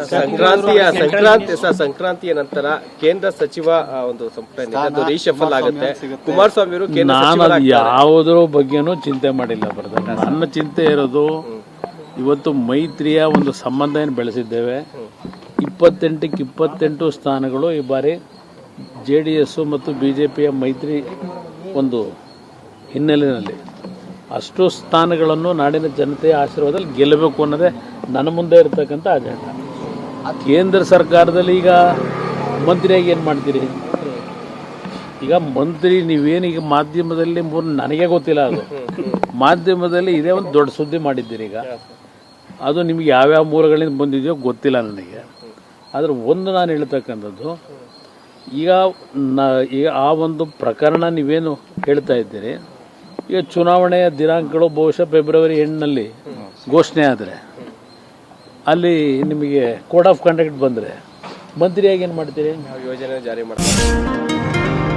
ಸಂಕ್ರಾಂತಿಯ ಸಂಕ್ರಾಂತಿ ಸಂಕ್ರಾಂತಿಯ ನಂತರ ಕೇಂದ್ರ ಸಚಿವ ಒಂದು ಸಂಪುಟ ರೀಶಫಲ್ ಆಗುತ್ತೆ. ಕುಮಾರಸ್ವಾಮಿ ಅವರು ಕೇಂದ್ರ ನಾನು ಯಾವುದರ ಯಾವುದ್ರ ಬಗ್ಗೆನೂ ಚಿಂತೆ ಮಾಡಿಲ್ಲ ಬ್ರದರ್ ನನ್ನ ಚಿಂತೆ ಇರೋದು ಇವತ್ತು ಮೈತ್ರಿಯ ಒಂದು ಸಂಬಂಧ ಏನು ಬೆಳೆಸಿದ್ದೇವೆ? ಇಪ್ಪತ್ತೆಂಟಕ್ಕೆ ಇಪ್ಪತ್ತೆಂಟು ಸ್ಥಾನಗಳು ಈ ಬಾರಿ ಜೆ ಡಿ ಎಸ್ಸು ಮತ್ತು ಬಿ ಜೆ ಪಿಯ ಮೈತ್ರಿ ಒಂದು ಹಿನ್ನೆಲೆಯಲ್ಲಿ. ಅಷ್ಟು ಸ್ಥಾನಗಳನ್ನು ನಾಡಿನ ಜನತೆಯ ಆಶೀರ್ವಾದದಲ್ಲಿ ಗೆಲ್ಲಬೇಕು ಅನ್ನೋದೇ ನನ್ನ ಮುಂದೆ ಇರತಕ್ಕಂಥ ಅಜೆಂಡ ಕೇಂದ್ರ ಸರ್ಕಾರದಲ್ಲಿ ಈಗ ಮಂತ್ರಿಯಾಗಿ ಏನು ಮಾಡ್ತೀರಿ? ಈಗ ಮಂತ್ರಿ ನೀವೇನೀಗ ಮಾಧ್ಯಮದಲ್ಲಿ ಮೂರು ನನಗೆ ಗೊತ್ತಿಲ್ಲ ಅದು. ಮಾಧ್ಯಮದಲ್ಲಿ ಇದೇ ಒಂದು ದೊಡ್ಡ ಸುದ್ದಿ ಮಾಡಿದ್ದೀರಿ ಈಗ. ಅದು ನಿಮ್ಗೆ ಯಾವ್ಯಾವ ಮೂಲಗಳಿಂದ ಬಂದಿದೆಯೋ ಗೊತ್ತಿಲ್ಲ ನನಗೆ. ಆದರೆ ಒಂದು ನಾನು ಹೇಳ್ತಕ್ಕಂಥದ್ದು, ಈಗ ನ ಈಗ ಆ ಒಂದು ಪ್ರಕರಣ ನೀವೇನು ಹೇಳ್ತಾ ಇದ್ದೀರಿ, ಈಗ ಚುನಾವಣೆಯ ದಿನಾಂಕಗಳು ಬಹುಶಃ ಫೆಬ್ರವರಿ ಎಂಟನಲ್ಲಿ ಘೋಷಣೆ ಆದರೆ. ಅಲ್ಲಿ ನಿಮಗೆ ಕೋಡ್ ಆಫ್ ಕಂಡಕ್ಟ್ ಬಂದರೆ ಮಂತ್ರಿಯಾಗಿ ಏನು ಮಾಡ್ತೀರಿ? ನಾವು ಯೋಜನೆ ಜಾರಿ ಮಾಡ್ತಾರೆ